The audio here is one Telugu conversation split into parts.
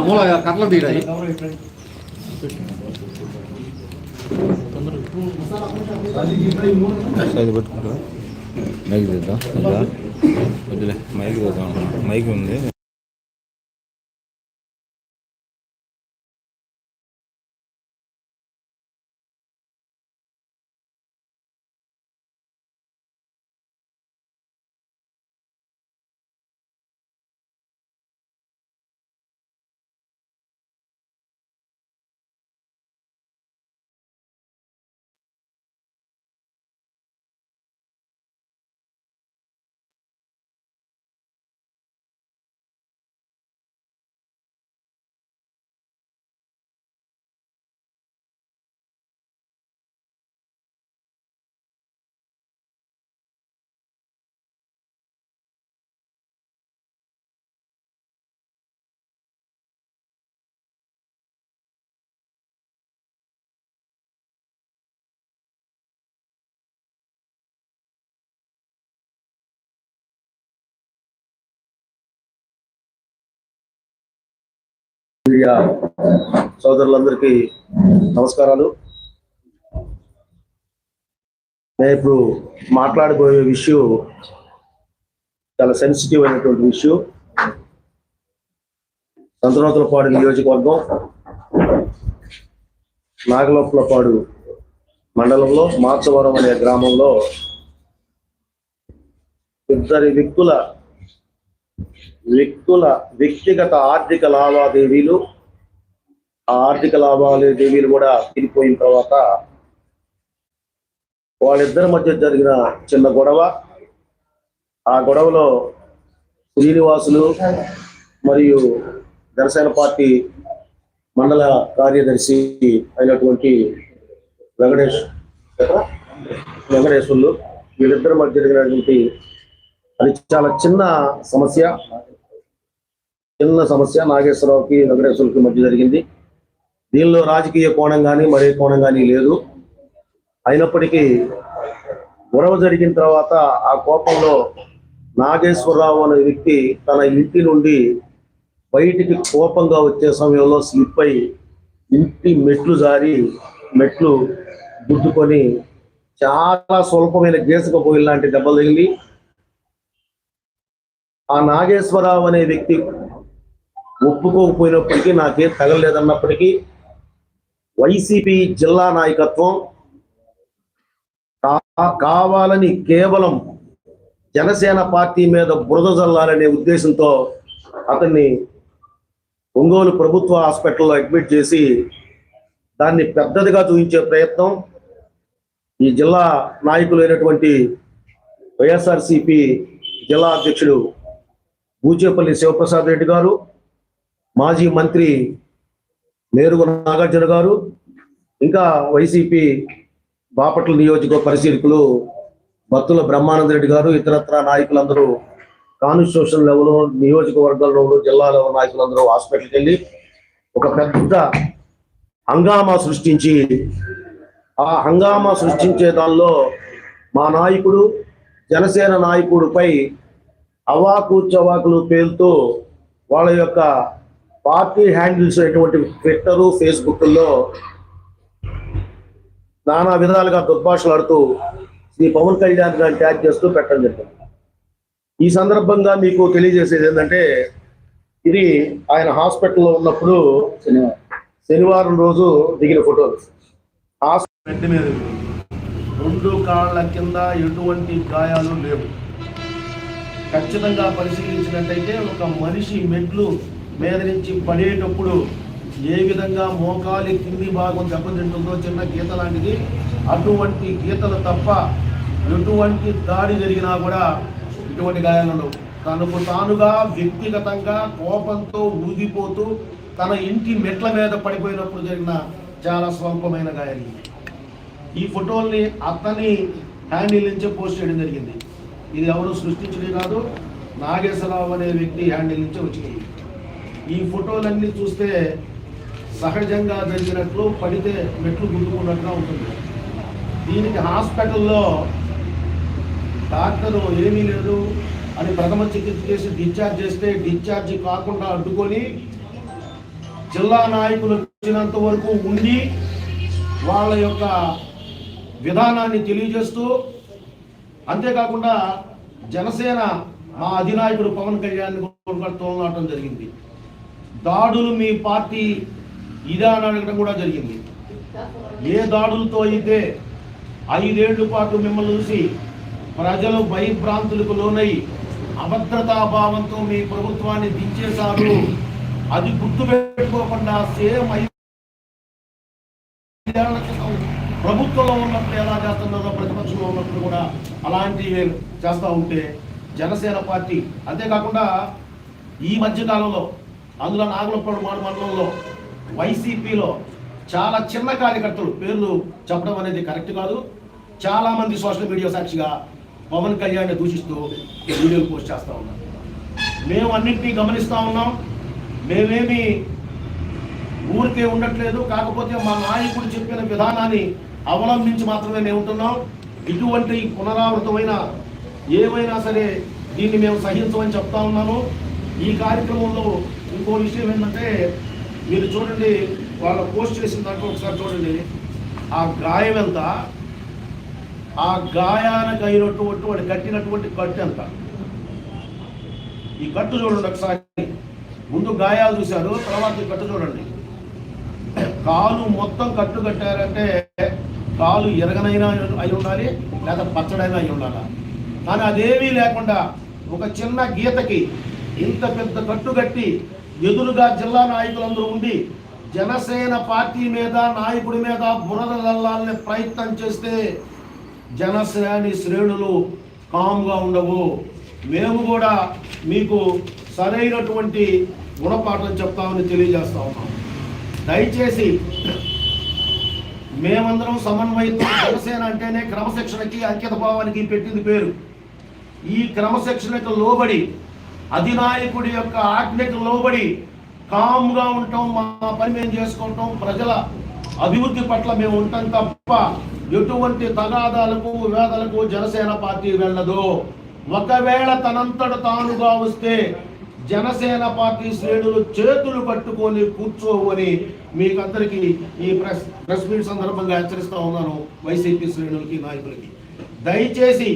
మూల కర్ల తీరాయి సైజ్ పెట్టుకుంటా మైక్ తీద్దాం వద్దా? వద్దులే మైక్ తీద్దాం మైక్ ఉంది మీడియా సోదరులందరికీ నమస్కారాలు. నేను ఇప్పుడు మాట్లాడబోయే విషయం చాలా సెన్సిటివ్ అయినటువంటి విషయం. సంతనోతులపాడు నియోజకవర్గం నాగలోపులపాడు మండలంలో మార్చవరం అనే గ్రామంలో ఇద్దరి వ్యక్తుల వ్యక్తుల వ్యక్తిగత ఆర్థిక లావాదేవీలు ఆ ఆర్థిక లావాదేవీలు కూడా తిరిగిపోయిన తర్వాత వాళ్ళిద్దరి మధ్య జరిగిన చిన్న గొడవ. ఆ గొడవలో శ్రీనివాసులు మరియు జనసేన పార్టీ మండల కార్యదర్శి అయినటువంటి వెంకటేష్ వెంకటేశ్వర్లు వీళ్ళిద్దరి మధ్య జరిగినటువంటి అది చాలా చిన్న సమస్య. చిన్న సమస్య. నాగేశ్వరరావుకి వెంకటేశ్వరకి మధ్య జరిగింది. దీనిలో రాజకీయ కోణం కానీ మరే కోణం కానీ లేదు. అయినప్పటికీ గొడవ జరిగిన తర్వాత ఆ కోపంలో నాగేశ్వరరావు అనే వ్యక్తి తన ఇంటి నుండి బయటికి కోపంగా వచ్చే సమయంలో స్లిప్ అయి ఇంటి మెట్లు జారి మెట్లు గుద్దుకొని చాలా స్వల్పమైన గీసకపోయి లాంటి దెబ్బలు తగిలి ఆ నాగేశ్వరరావు అనే వ్యక్తి ఒప్పుకోకపోయినప్పటికీ నాకేం తగలలేదన్నప్పటికీ వైసీపీ జిల్లా నాయకత్వం కావాలని కేవలం జనసేన పార్టీ మీద బురద జల్లాలనే ఉద్దేశంతో అతన్ని ఒంగోలు ప్రభుత్వ హాస్పిటల్లో అడ్మిట్ చేసి దాన్ని పెద్దదిగా చూపించే ప్రయత్నం ఈ జిల్లా నాయకులైనటువంటి వైఎస్ఆర్సిపి జిల్లా అధ్యక్షుడు బూచేపల్లి శివప్రసాద్ రెడ్డి గారు మాజీ మంత్రి నేరుగు నాగార్జున గారు ఇంకా వైసీపీ బాపట్ల నియోజక పరిశీలకులు భక్తుల బ్రహ్మానంద రెడ్డి గారు ఇతరత్ర నాయకులందరూ కాన్స్టిట్యూషన్ లెవెల్ నియోజకవర్గం జిల్లా లెవెల్ నాయకులందరూ హాస్పిటల్కి వెళ్ళి ఒక పెద్ద హంగామా సృష్టించి ఆ హంగామా సృష్టించే దానిలో మా నాయకుడు జనసేన నాయకుడిపై అవాకు చవాకులు పేరుతో వాళ్ళ యొక్క పార్టీ హ్యాండిల్స్ అయినటువంటి ట్విట్టర్ ఫేస్బుక్లో నానా విధాలుగా దుర్భాషలాడుతూ శ్రీ పవన్ కళ్యాణ్ గారిని ట్యాగ్ చేస్తూ పెట్టడం జరిగింది. ఈ సందర్భంగా మీకు తెలియజేసేది ఏంటంటే ఇది ఆయన హాస్పిటల్లో ఉన్నప్పుడు శనివారం రోజు దిగిన ఫోటోలు హాస్పిటల్ రెండు కాళ్ళ కింద ఎటువంటి గాయాలు లేవు. ఖచ్చితంగా పరిశీలించినట్టయితే ఒక మనిషి మెట్లు మీద నుంచి పడేటప్పుడు ఏ విధంగా మోకాలి కింది భాగం దెబ్బతింటుందో చిన్న గీత లాంటిది అటువంటి గీతలు తప్ప ఎటువంటి దాడి జరిగినా కూడా ఇటువంటి గాయాలను తనకు తానుగా వ్యక్తిగతంగా కోపంతో ఊగిపోతూ తన ఇంటి మెట్ల మీద పడిపోయినప్పుడు జరిగిన చాలా స్వల్పమైన గాయాలు. ఈ ఫోటోల్ని అతని హ్యాండిల్ నుంచే పోస్ట్ చేయడం జరిగింది. ఇది ఎవరు సృష్టించడం కాదు నాగేశ్వరరావు అనే వ్యక్తి హ్యాండిల్ నుంచి వచ్చింది. ఈ ఫోటోలన్నీ చూస్తే సహజంగా జరిగినట్లు పడితే మెట్లు గుద్దుకున్నట్టుగా ఉంటుంది. దీనికి హాస్పిటల్లో డాక్టరు ఏమీ లేదు అని ప్రథమ చికిత్స చేసి డిశ్చార్జ్ చేస్తే డిశ్చార్జ్ కాకుండా అడ్డుకొని జిల్లా నాయకులు వచ్చినంత వరకు ఉండి వాళ్ళ యొక్క విధానాన్ని తెలియజేస్తూ అంతేకాకుండా జనసేన మా అధినాయకుడు పవన్ కళ్యాణ్ కూడా తోలనాటం జరిగింది. దాడులు మీ పార్టీ ఇదా అని అడగడం కూడా జరిగింది. ఏ దాడులతో అయితే ఐదేళ్ళ పాటు మిమ్మల్ని చూసి ప్రజలు భయభ్రాంతులకు లోనై అభద్రతాభావంతో మీ ప్రభుత్వాన్ని దించేశారు అది గుర్తుపెట్టుకోకుండా సేమ్ ఐదేళ్ళ ప్రభుత్వంలో ఉన్నప్పుడు ఎలా చేస్తున్నారో ప్రతిపక్షంలో ఉన్నప్పుడు కూడా అలాంటివి చేస్తూ ఉంటే జనసేన పార్టీ అంతేకాకుండా ఈ మధ్య కాలంలో అందులో నాగలపాడు మాడు మండలంలో వైసీపీలో చాలా చిన్న కార్యకర్తలు పేర్లు చెప్పడం అనేది కరెక్ట్ కాదు. చాలామంది సోషల్ మీడియా సాక్షిగా పవన్ కళ్యాణ్ని దూషిస్తూ వీడియోలు పోస్ట్ చేస్తూ ఉన్నారు. మేము అన్నింటినీ గమనిస్తూ ఉన్నాం. మేమేమి ఊరికే ఉండట్లేదు. కాకపోతే మా నాయకుడు చెప్పిన విధానాన్ని అవలంబించి మాత్రమే మేము ఉంటున్నాం. ఇటువంటి పునరావృతమైన ఏమైనా సరే దీన్ని మేము సహించమని చెప్తా ఉన్నాను. ఈ కార్యక్రమంలో ఇంకో విషయం ఏంటంటే మీరు చూడండి వాళ్ళ పోస్ట్ చేసిన దాంట్లో ఒకసారి చూడండి. ఆ గాయం ఎంత? ఆ గాయానికి అయినటువంటి వాడు కట్టినటువంటి కట్టు ఎంత? ఈ కట్టు చూడండి ఒకసారి. ముందు గాయాలు చూశారు తర్వాత ఈ కట్టు చూడండి. కాలు మొత్తం కట్టు కట్టారంటే కాలు ఎరగనైనా అయి ఉండాలి లేదా పచ్చడైనా అయి ఉండాలి? కానీ అదేమీ లేకుండా ఒక చిన్న గీతకి ఇంత పెద్ద కట్టు కట్టి ఎదురుగా జిల్లా నాయకులందరూ ఉండి జనసేన పార్టీ మీద నాయకుడి మీద బురదలల్లాలనే ప్రయత్నం చేస్తే జనశ్రేణి శ్రేణులు కామ్గా ఉండవు. మేము కూడా మీకు సరైనటువంటి గుణపాఠం చెప్తామని తెలియజేస్తా ఉన్నాం. దయచేసి మేమందరం సమన్వయంతో జనసేన అంటేనే క్రమశిక్షణకి అంకిత భావానికి పెట్టింది పేరు. ఈ క్రమశిక్షణకు లోబడి అధినాయకుడి యొక్క ఆజ్ఞకు లోబడి కామ్గా ఉంటాం మా పని మేము చేసుకుంటాం ప్రజల అభివృద్ధి పట్ల మేము ఉంటాం తప్ప ఎటువంటి తగాదాలకు వివాదాలకు జనసేన పార్టీ వెళ్ళదు. ఒకవేళ తనంతట తానుగా వస్తే జనసేన పార్టీ శ్రేణులు చేతులు పట్టుకొని కూర్చోవని మీకందరికీ ఈ ప్రెస్ ప్రెస్ మీట్ సందర్భంగా హెచ్చరిస్తా ఉన్నాను వైసీపీ శ్రేణులకి నాయకులకి. దయచేసి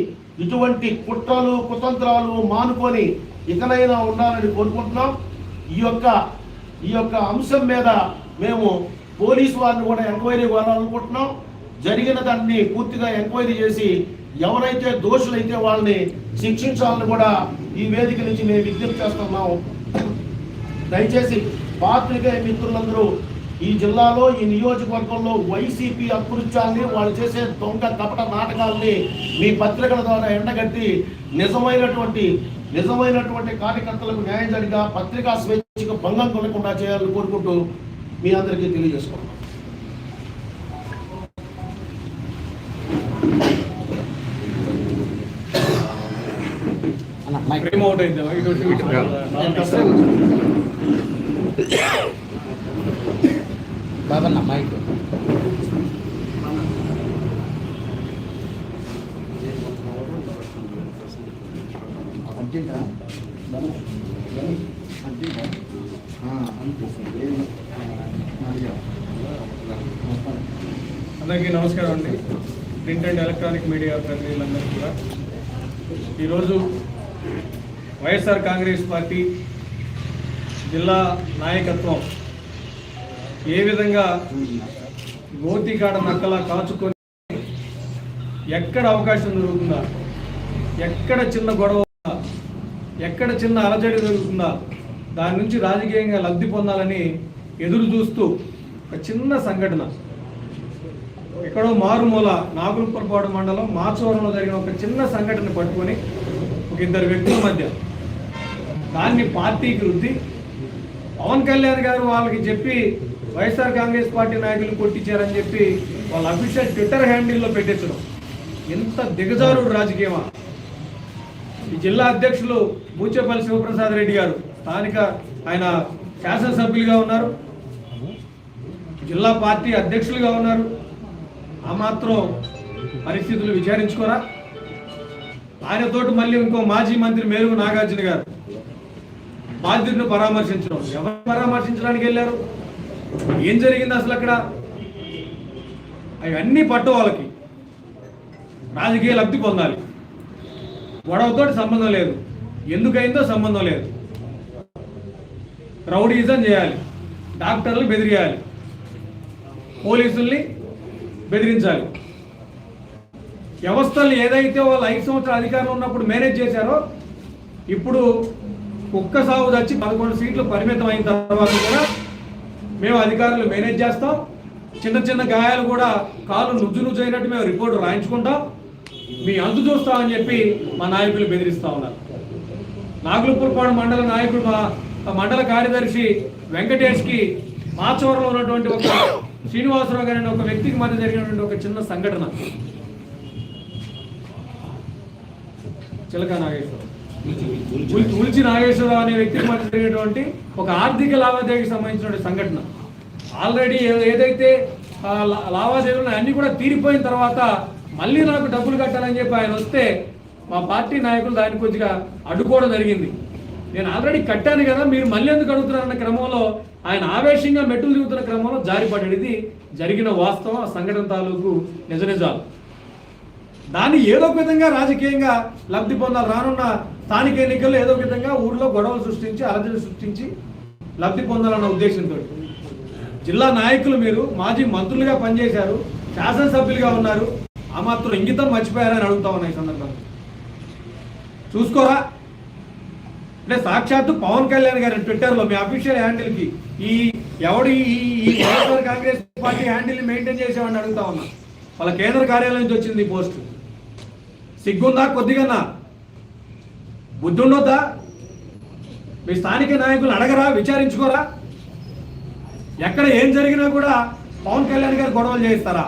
ఇటువంటి కుట్రలు కుతంత్రాలు మానుకొని ఇకనైనా ఉండాలని కోరుకుంటున్నాం. ఈ యొక్క ఈ యొక్క అంశం మీద మేము పోలీస్ వారిని కూడా ఎంక్వైరీ కోరాలనుకుంటున్నాం జరిగిన దాన్ని పూర్తిగా ఎంక్వైరీ చేసి ఎవరైతే దోషులైతే వాళ్ళని శిక్షించాలని కూడా ఈ వేదిక నుంచి మేము విజ్ఞప్తి చేస్తున్నాము. దయచేసి పాత్రికేయ మిత్రులందరూ ఈ జిల్లాలో ఈ నియోజకవర్గంలో వైసీపీ అకృత్యాల్ని వాళ్ళు చేసే దొంగ కపట నాటకాల్ని మీ పత్రికల ద్వారా ఎండగట్టి నిజమైనటువంటి నిజమైనటువంటి కార్యకర్తలకు న్యాయం జరిగా పత్రికా స్వేచ్ఛకు భంగం కొనకుండా చేయాలని కోరుకుంటూ మీ అందరికీ తెలియజేసుకుంటాం అవుట్. బాబన్న మైక్ అనిపిస్తుంది అందరికీ నమస్కారం అండి. ప్రింట్ అండ్ ఎలక్ట్రానిక్ మీడియా ప్రతినిధులందరికీ కూడా. ఈరోజు వైఎస్ఆర్ కాంగ్రెస్ పార్టీ జిల్లా నాయకత్వం ఏ విధంగా గోతికాడ నక్కలా కాచుకొని ఎక్కడ అవకాశం దొరుకుతుందా? ఎక్కడ చిన్న గొడవ ఎక్కడ చిన్న అలజడి జరుగుతుందా దాని నుంచి రాజకీయంగా లబ్ధి పొందాలని ఎదురు చూస్తూ ఒక చిన్న సంఘటన. ఎక్కడో మారుమూల నాగులపురపాడు మండలం మార్చవరంలో జరిగిన ఒక చిన్న సంఘటన పట్టుకొని ఒక ఇద్దరు వ్యక్తుల మధ్య దాన్ని పార్టీకి రుద్ది పవన్ కళ్యాణ్ గారు వాళ్ళకి చెప్పి వైఎస్ఆర్ కాంగ్రెస్ పార్టీ నాయకులు కొట్టించారని చెప్పి వాళ్ళ అఫీషియల్ ట్విట్టర్ హ్యాండిల్లో పెట్టించడం ఎంత దిగజారు రాజకీయమా? ఈ జిల్లా అధ్యక్షులు మూచేపల్లి శివప్రసాద్ రెడ్డి గారు స్థానిక ఆయన శాసనసభ్యులుగా ఉన్నారు జిల్లా పార్టీ అధ్యక్షులుగా ఉన్నారు. ఆ మాత్రం పరిస్థితులు విచారించుకోరా? ఆయనతోటి మళ్ళీ ఇంకో మాజీ మంత్రి మేరుగు నాగార్జున గారు. బాధితుడిని పరామర్శించడం. ఎవరు పరామర్శించడానికి వెళ్ళారు? ఏం జరిగింది అసలు అక్కడ? అవన్నీ పట్టు వాళ్ళకి రాజకీయ లబ్ధి పొందాలి. గొడవతో సంబంధం లేదు. ఎందుకైందో సంబంధం లేదు. రౌడీజం చేయాలి. డాక్టర్లు బెదిరియాలి. పోలీసుల్ని బెదిరించాలి. వ్యవస్థల్ని ఏదైతే వాళ్ళు ఐదు సంవత్సరాల అధికారం ఉన్నప్పుడు మేనేజ్ చేశారో ఇప్పుడు కుక్క సాగు వచ్చి పదకొండు సీట్లు పరిమితం అయిన తర్వాత కూడా మేము అధికారులు మేనేజ్ చేస్తాం. చిన్న చిన్న గాయాలు కూడా కాలు నుజ్జు నుజ్జు అయినట్టు మేము రిపోర్టు రాయించుకుంటాం. మీ అంతు చూస్తామని చెప్పి మా నాయకులు బెదిరిస్తా ఉన్నారు. నాగులపూర్పాడు మండల నాయకుడు మా మండల కార్యదర్శి వెంకటేష్కి మాచవరంలో ఉన్నటువంటి ఒక శ్రీనివాసరావు గారి ఒక వ్యక్తికి మధ్య జరిగినటువంటి ఒక చిన్న సంఘటన. చిలక నాగేశ్వరరావు. ఉల్చి నాగేశ్వరరావు అనే వ్యక్తికి మధ్య జరిగినటువంటి ఒక ఆర్థిక లావాదేవీకి సంబంధించిన సంఘటన. ఆల్రెడీ ఏదైతే లావాదేవీలు అన్ని కూడా తీరిపోయిన తర్వాత మళ్ళీ నాకు డబ్బులు కట్టాలని చెప్పి ఆయన వస్తే మా పార్టీ నాయకులు దాన్ని కొద్దిగా అడ్డుకోవడం జరిగింది. నేను ఆల్రెడీ కట్టాను కదా మీరు మళ్ళీ ఎందుకు అడుగుతున్నారన్న క్రమంలో ఆయన ఆవేశంగా మెట్టులు దిగుతున్న క్రమంలో జారిపడ్డాడు. ఇది జరిగిన వాస్తవం ఆ సంఘటన తాలూకు నిజ నిజాలు. దాన్ని ఏదో ఒక విధంగా రాజకీయంగా లబ్ధి పొందాలి. రానున్న స్థానిక ఎన్నికల్లో ఏదో విధంగా ఊర్లో గొడవలు సృష్టించి అలజడి సృష్టించి లబ్ధి పొందాలన్న ఉద్దేశంతో. జిల్లా నాయకులు మీరు మాజీ మంత్రులుగా పనిచేశారు శాసనసభ్యులుగా ఉన్నారు. ఆ మాత్రం ఇంగితం మర్చిపోయారని అడుగుతా ఉన్నాయి ఈ సందర్భంగా చూసుకోరా? అంటే సాక్షాత్తు పవన్ కళ్యాణ్ గారి ట్విట్టర్లో మీ అఫీషియల్ హ్యాండిల్కి ఈ ఎవడు ఈ కాంగ్రెస్ పార్టీ హ్యాండిల్ మెయింటైన్ చేసేవాడిని అడుగుతా ఉన్నా. వాళ్ళ కేంద్ర కార్యాలయం నుంచి వచ్చింది ఈ పోస్ట్. సిగ్గుందా కొద్దిగా బుద్ధి ఉండొద్దా మీ స్థానిక నాయకులు అడగరా విచారించుకోరా? ఎక్కడ ఏం జరిగినా కూడా పవన్ కళ్యాణ్ గారు గొడవలు చేయిస్తారా?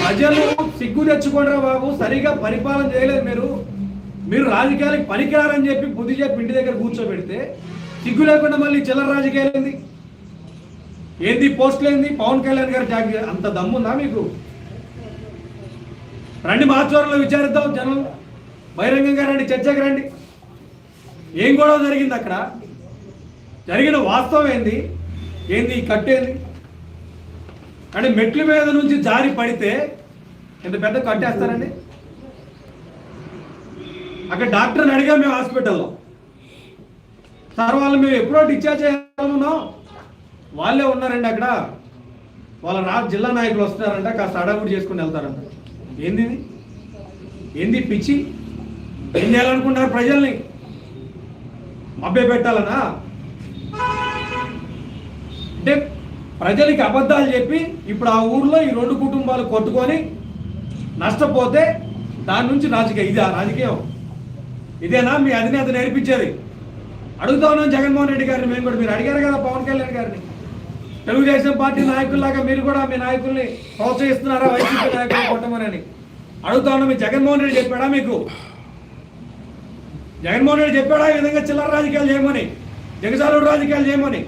ప్రజలు సిగ్గు తెచ్చుకోండిరా బాబు సరిగా పరిపాలన చేయలేదు మీరు. మీరు రాజకీయాలకు పనికిరారని చెప్పి బుద్ధి చెప్పి ఇంటి దగ్గర కూర్చోబెడితే సిగ్గు లేకుండా మళ్ళీ చిల్లర రాజకీయాలు ఏంది? ఏంది పోస్టులు ఏంది పవన్ కళ్యాణ్ గారి అంత దమ్ముందా మీకు? రండి మాచవరంలో విచారిద్దాం జనం. బహిరంగంగా రండి చర్చకు రండి. ఏం గొడవ జరిగింది అక్కడ? జరిగిన వాస్తవం ఏంది? ఏంది ఈ కట్టేంది అంటే మెట్ల మీద నుంచి జారి పడితే ఎంత పెద్ద కట్టేస్తారండి అక్కడ డాక్టర్ని అడిగా మేము హాస్పిటల్లో. సార్ వాళ్ళు మేము ఎప్పుడో డిశ్చార్జ్ చేయాలనుకున్నాం వాళ్ళే ఉన్నారండి అక్కడ. వాళ్ళ రా జిల్లా నాయకులు వస్తున్నారంట కాస్త అడగుడు చేసుకుని వెళ్తారంట. ఏంది ఏంది పిచ్చి? ఏం చేయాలనుకుంటున్నారు ప్రజల్ని? మభ్య పెట్టాలనా? అంటే ప్రజలకి అబద్ధాలు చెప్పి ఇప్పుడు ఆ ఊర్లో ఈ రెండు కుటుంబాలు కొట్టుకొని నష్టపోతే దాని నుంచి రాజకీయ. ఆ రాజకీయం? ఇదేనా? మీ అధినేత నేర్పించేది. అడుగుతా ఉన్నాం జగన్మోహన్ రెడ్డి గారిని మేము కూడా. మీరు అడిగారు కదా పవన్ కళ్యాణ్ గారిని. తెలుగుదేశం పార్టీ నాయకుల్లాగా మీరు కూడా మీ నాయకుల్ని ప్రోత్సహిస్తున్నారా? వైసీపీ నాయకులు కొట్టమని అడుగుతా మీ జగన్మోహన్ రెడ్డి చెప్పాడా మీకు? జగన్మోహన్ రెడ్డి చెప్పాడా ఈ విధంగా చిల్లర రాజకీయాలు చేయమని? జగజాలుడు రాజకీయాలు చేయమని?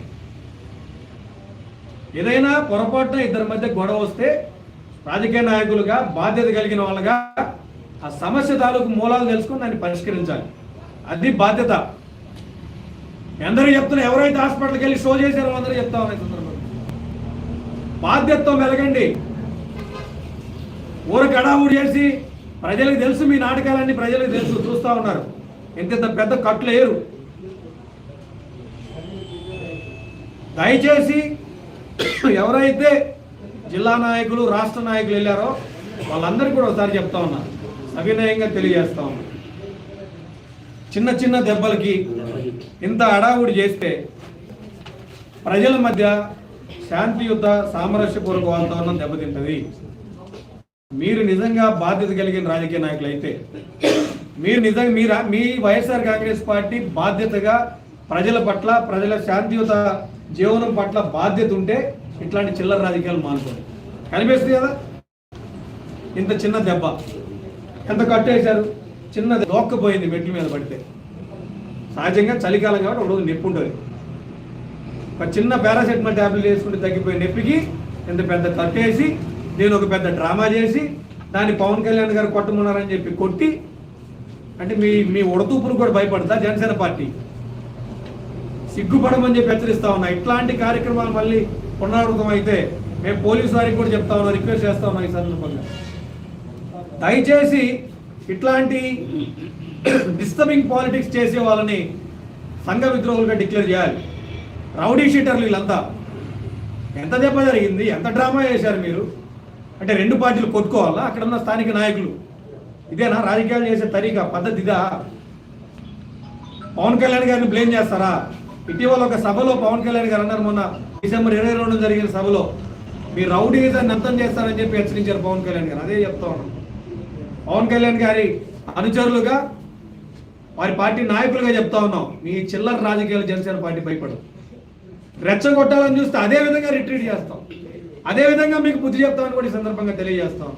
ఏదైనా పొరపాటున ఇద్దరి మధ్య గొడవ వస్తే రాజకీయ నాయకులుగా బాధ్యత కలిగిన వాళ్ళగా ఆ సమస్య తాలూకు మూలాలు తెలుసుకుని దాన్ని పరిష్కరించాలి. అది బాధ్యత. ఎందరూ చెప్తున్నా ఎవరైతే హాస్పిటల్కి వెళ్ళి షో చేశారో అందరూ చెప్తా ఉన్నాయి బాధ్యతతో వెలగండి. ఊరు గడావుడు చేసి ప్రజలకు తెలుసు మీ నాటకాలన్నీ ప్రజలకు తెలుసు చూస్తా ఉన్నారు. ఇంత పెద్ద కట్లు వేయరు. దయచేసి ఎవరైతే జిల్లా నాయకులు రాష్ట్ర నాయకులు వెళ్ళారో వాళ్ళందరికీ కూడా ఒకసారి చెప్తా ఉన్నా. సవినయంగా తెలియజేస్తా ఉన్నా. చిన్న చిన్న దెబ్బలకి ఇంత అడావుడి చేస్తే ప్రజల మధ్య శాంతియుత సామరస్యపూర్వక వాతావరణం దెబ్బతింటది. మీరు నిజంగా బాధ్యత కలిగిన రాజకీయ నాయకులు అయితే మీరు నిజంగా మీరు మీ వైఎస్ఆర్ కాంగ్రెస్ పార్టీ బాధ్యతగా ప్రజల పట్ల ప్రజల శాంతియుత జీవనం పట్ల బాధ్యత ఉంటే ఇట్లాంటి చిల్లర రాజకీయాలు మానుకోండి. కనిపిస్తుంది కదా? ఇంత చిన్న దెబ్బ. ఎంత కట్టేశారు చిన్న దోక్కపోయింది మెట్ల మీద పడితే. సహజంగా చలికాలం కాబట్టి ఒక రోజు నొప్పి ఉంటుంది. ఒక చిన్న పారాసెటమాల్ ట్యాబ్లెట్ వేసుకుంటే తగ్గిపోయే నొప్పికి ఇంత పెద్ద కట్టేసి నేను ఒక పెద్ద డ్రామా చేసి దాన్ని పవన్ కళ్యాణ్ గారు కొట్టమన్నారని చెప్పి కొట్టి అంటే మీ మీ ఉడతూపురు కూడా భయపడతా జనసేన పార్టీ. సిగ్గుపడమని చెప్పి హెచ్చరిస్తా ఉన్నా. ఇట్లాంటి కార్యక్రమాలు మళ్ళీ పునరావృతం అయితే మేము పోలీసు వారికి కూడా చెప్తా ఉన్నాం రిక్వెస్ట్ చేస్తా ఉన్నాం ఈ సందర్భంగా. దయచేసి ఇట్లాంటి డిస్టర్బింగ్ పాలిటిక్స్ చేసే వాళ్ళని సంఘ విద్రోహులుగా డిక్లేర్ చేయాలి. రౌడీ షీటర్లు వీళ్ళంతా. ఎంత దెబ్బ జరిగింది ఎంత డ్రామా చేశారు మీరు? అంటే రెండు పార్టీలు కొట్టుకోవాలా? అక్కడ ఉన్న స్థానిక నాయకులు. ఇదేనా? రాజకీయాలు చేసే తరీకా పద్ధతి ఇదా? పవన్ కళ్యాణ్ గారిని బ్లేమ్ చేస్తారా? ఇటీవల ఒక సభలో పవన్ కళ్యాణ్ గారు అన్నారు మొన్న డిసెంబర్ ఇరవై రెండు జరిగిన సభలో మీరు రౌడీజాన్ని అంతం చేస్తారని చెప్పి హెచ్చరించారు పవన్ కళ్యాణ్ గారు. అదే చెప్తా ఉన్నాం. పవన్ కళ్యాణ్ గారి అనుచరులుగా వారి పార్టీ నాయకులుగా చెప్తా ఉన్నాం. మీ చిల్లర రాజకీయాలు జనసేన పార్టీ భయపడదు. రెచ్చగొట్టాలని చూస్తే అదే విధంగా రిట్రీట్ చేస్తాం. అదే విధంగా మీకు బుద్ధి చెప్తామని కూడా ఈ సందర్భంగా తెలియజేస్తాం.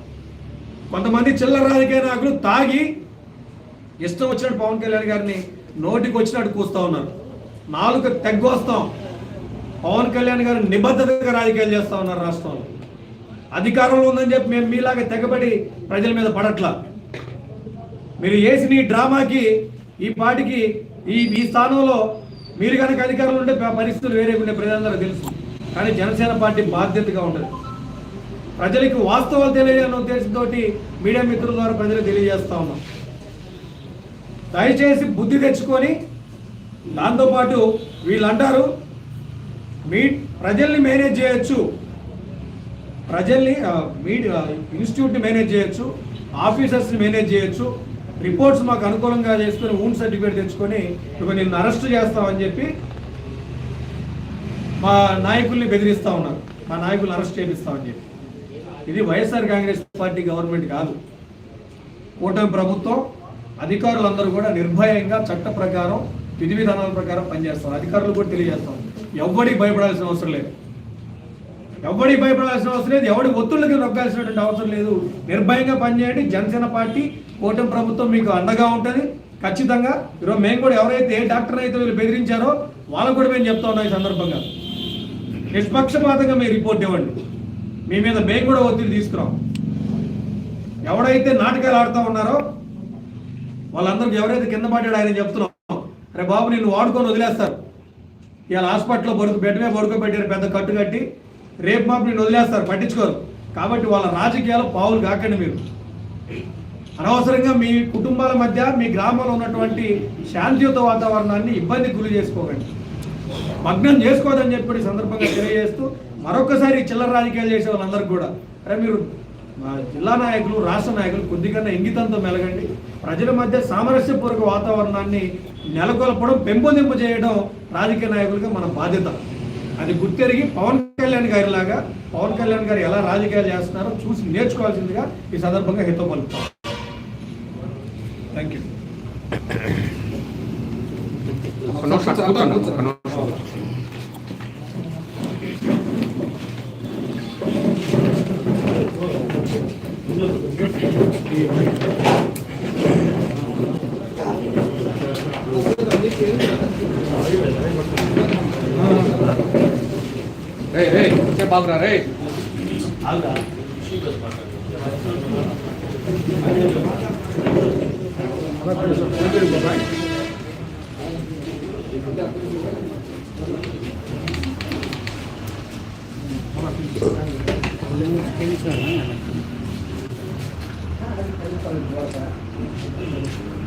కొంతమంది చిల్లర రాజకీయ నాయకులు తాగి ఇష్టం వచ్చినట్టు పవన్ కళ్యాణ్ గారిని నోటికి వచ్చినట్టు కూస్తా ఉన్నారు. నాలుగు తెగ్గొస్తాం. పవన్ కళ్యాణ్ గారు నిబద్ధతగా రాజకీయాలు చేస్తా ఉన్నారు రాష్ట్రంలో. అధికారంలో ఉందని చెప్పి మేము మీలాగా తెగబడి ప్రజల మీద పడట్లా. మీరు వేసిన ఈ డ్రామాకి ఈ పాటికి ఈ ఈ స్థానంలో మీరు కనుక అధికారులు ఉంటే పరిస్థితులు వేరే ఉండే ప్రజలందరూ తెలుసు. కానీ జనసేన పార్టీ బాధ్యతగా ఉండదు ప్రజలకు వాస్తవాలు తెలియజేయాలన్న ఉద్దేశంతో మీడియా మిత్రుల ద్వారా ప్రజలకు తెలియజేస్తా ఉన్నాం. దయచేసి బుద్ధి తెచ్చుకొని దాంతోపాటు వీళ్ళు అంటారు మీ ప్రజల్ని మేనేజ్ చేయొచ్చు. ప్రజల్ని మీడియా ఇన్స్టిట్యూట్ని మేనేజ్ చేయొచ్చు ఆఫీసర్స్ని మేనేజ్ చేయొచ్చు. రిపోర్ట్స్ మాకు అనుకూలంగా చేసుకుని ఊన్ సర్టిఫికేట్ తెచ్చుకొని ఇప్పుడు నిన్ను అరెస్ట్ చేస్తామని చెప్పి మా నాయకుల్ని బెదిరిస్తా ఉన్నారు. మా నాయకులు అరెస్ట్ చేపిస్తామని చెప్పి. ఇది వైఎస్ఆర్ కాంగ్రెస్ పార్టీ గవర్నమెంట్ కాదు. కూటమి ప్రభుత్వం అధికారులందరూ కూడా నిర్భయంగా చట్ట ప్రకారం విధి విధానాల ప్రకారం పనిచేస్తారు అధికారులు కూడా తెలియజేస్తాం ఎవ్వడికి భయపడాల్సిన అవసరం లేదు. ఎవడికి భయపడాల్సిన అవసరం లేదు. ఎవడి ఒత్తుళ్ళకి నొక్కాల్సినటువంటి అవసరం లేదు. నిర్భయంగా పనిచేయండి. జనసేన పార్టీ కూటమి ప్రభుత్వం మీకు అండగా ఉంటుంది. ఖచ్చితంగా. ఈరోజు మేము కూడా ఎవరైతే ఏ డాక్టర్ అయితే వీళ్ళు బెదిరించారో వాళ్ళకు కూడా మేము చెప్తా ఉన్నాం ఈ సందర్భంగా. నిష్పక్షపాతంగా మీ రిపోర్ట్ ఇవ్వండి. మీ మీద మేము కూడా ఒత్తిడి తీసుకురాం. ఎవడైతే నాటకాలు ఆడుతూ ఉన్నారో వాళ్ళందరికీ ఎవరైతే కింద పడ్డాడో ఆయన చెప్తున్నాం. అరే బాబు నిన్ను వాడుకొని వదిలేస్తారు. ఇవాళ హాస్పిటల్లో బడుకు బెడ్ మీద పడుకోబెట్టారు పెద్ద కట్టు కట్టి. రేపు మాపు నిన్ను వదిలేస్తారు పట్టించుకోరు. కాబట్టి వాళ్ళ రాజకీయాలు పావులు కాకండి మీరు. అనవసరంగా మీ కుటుంబాల మధ్య మీ గ్రామంలో ఉన్నటువంటి శాంతియుత వాతావరణాన్ని ఇబ్బంది గురి చేసుకోకండి. మగ్నం చేసుకోవద్దని చెప్పి సందర్భంగా తెలియజేస్తూ మరొకసారి చిల్లర రాజకీయాలు చేసే వాళ్ళందరికీ కూడా. అరే మీరు జిల్లా నాయకులు రాష్ట్ర నాయకులు కొద్దిగా ఇంగితంతో మెలగండి. ప్రజల మధ్య సామరస్యపూర్వక వాతావరణాన్ని నెలకొల్పడం పెంపొందింపు చేయడం రాజకీయ నాయకులుగా మన బాధ్యత. అది గుర్తెరిగి పవన్ కళ్యాణ్ గారిలాగా పవన్ కళ్యాణ్ గారు ఎలా రాజకీయాలు చేస్తున్నారో చూసి నేర్చుకోవాల్సిందిగా ఈ సందర్భంగా హితో పలుకుతాం থ্যাংক ইউ কোনো কোনো బాగురా రే ఆగురా 那不是本地的吧？他那个箱子啊，那。